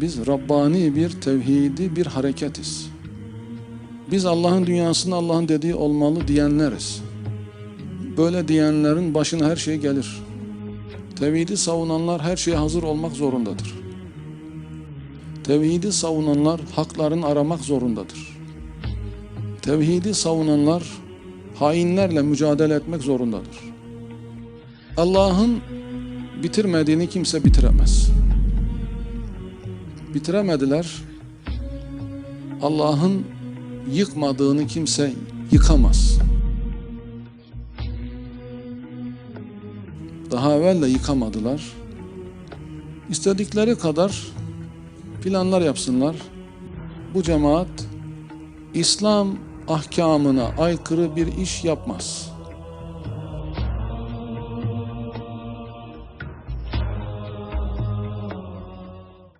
Biz Rabbani bir tevhidi bir hareketiz. Biz Allah'ın dünyasında Allah'ın dediği olmalı diyenleriz. Böyle diyenlerin başına her şey gelir. Tevhidi savunanlar her şeye hazır olmak zorundadır. Tevhidi savunanlar haklarını aramak zorundadır. Tevhidi savunanlar hainlerle mücadele etmek zorundadır. Allah'ın bitirmediğini kimse bitiremez. Bitiremediler. Allah'ın yıkmadığını kimse yıkamaz. Daha evvel de yıkamadılar. İstedikleri kadar planlar yapsınlar. Bu cemaat İslam ahkamına aykırı bir iş yapmaz.